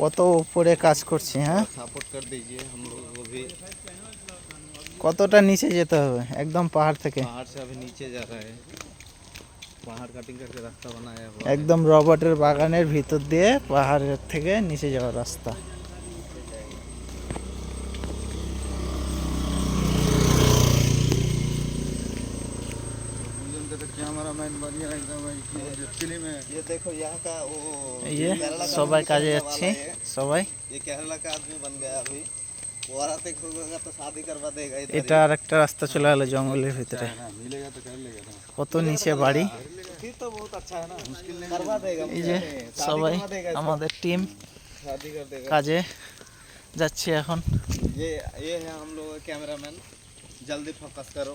কত উপরে কাজ করছি হ্যাঁ? কতটা নিচে যেতে হবে? একদম পাহাড় থেকে। একদম রবার্টের বাগানের ভিতর দিয়ে পাহাড়ের থেকে নিচে যাওয়ার রাস্তা। ये সবাই কাজে যাচ্ছে সবাই এটা আর একটা রাস্তা চলে গেল জঙ্গলের ভিতরে কত নিচে বাড়ি এই যে সবাই আমাদের টিম কাজে যাচ্ছে এখন। ক্যামেরাম্যান জলদি ফোকাস করো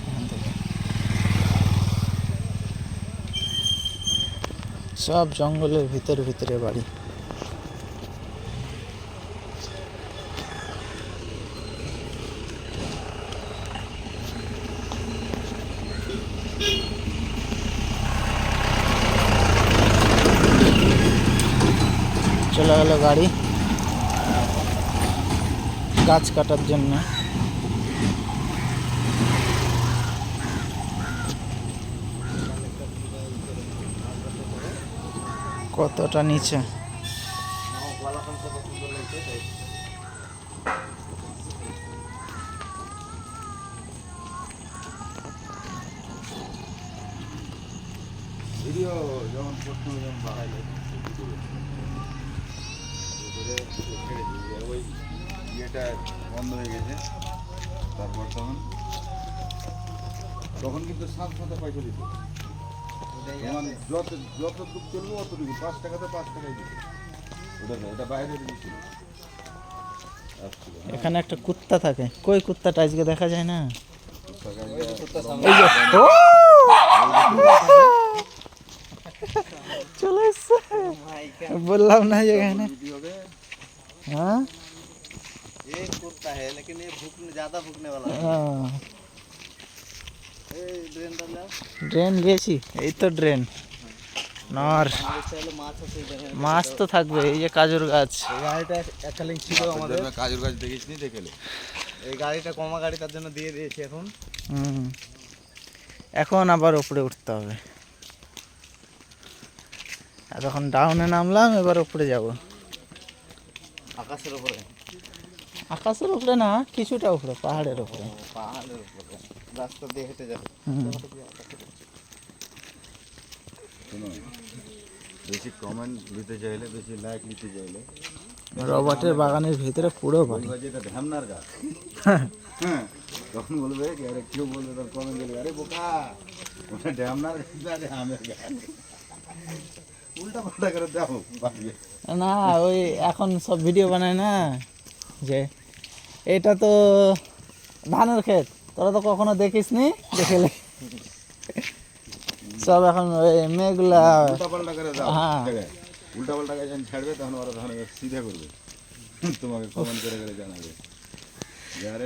সব জঙ্গলের ভিতরে ভিতরে বাড়ি। চলে গেল গাড়ি। গাছ কাটার জন্য। কতটা নিচে? বন্ধ হয়ে গেছে তারপর তখন তখন কিন্তু সাত সাথে পয়সা দিত। যত যত দূর চলবে অতটুকু পাঁচ টাকাতে পাঁচ টাকাই দিত ওটা না, ওটা বাইরে দিয়েছিল আসছিল এখানে একটা কুত্তা থাকে কই কুত্তাটা আজকে দেখা যায় না সামনে এই যে ও! চলে এসছে বললাম না যে এখানে ভিডিওতে হ্যাঁ ये कुत्ता है लेकिन ये भूखने ज्यादा भूखने वाला है ড্রেন গেছি এই তো ড্রেন নর মাছ তো থাকবে এই যে কাজুর গাছ। গাড়িটা এককালীন ছিল আমাদের। কাজুর গাছ দেখিস নি দেখেলে? এই গাড়িটা কমা গাড়ি তার জন্য দিয়ে দিয়েছি এখন। হুম। এখন আবার উপরে উঠতে হবে। এতক্ষণ ডাউনে নামলাম এবার উপরে যাব। আকাশের উপরে। আকাশের উপরে না কিছুটা উপরে পাহাড়ের উপরে। পাহাড়ের উপরে। রাস্তা দিয়ে হেঁটে যাবে বেশি কমেন্ট দিতে চাইলে বেশি লাইক নিতে চাইলে। রবার্টের বাগানের ভিতরে পুরো বাড়ি। বলবা যে এটা ঢ্যামনার গাছ। হ্যাঁ তখন বলবে কি আরে কেউ বলবে তার কমেন্ট দেবে আরে বোকা ওটা ঢ্যামনার গাছ আরে আমের গাছ। উল্টা পাল্টা করে দাও না ওই এখন সব ভিডিও বানায় না যে এটা তো ধানের ক্ষেত। তোরা তো কখনো দেখিস নি দেখেলে। সব এখন ওই মেয়েগুলা উল্টা পাল্টা করে হ্যাঁ। উল্টা পাল্টা করে ছাড়বে তখন ওরা সিধা করবে। তোমাকে কমেন্ট করে করে জানাবে।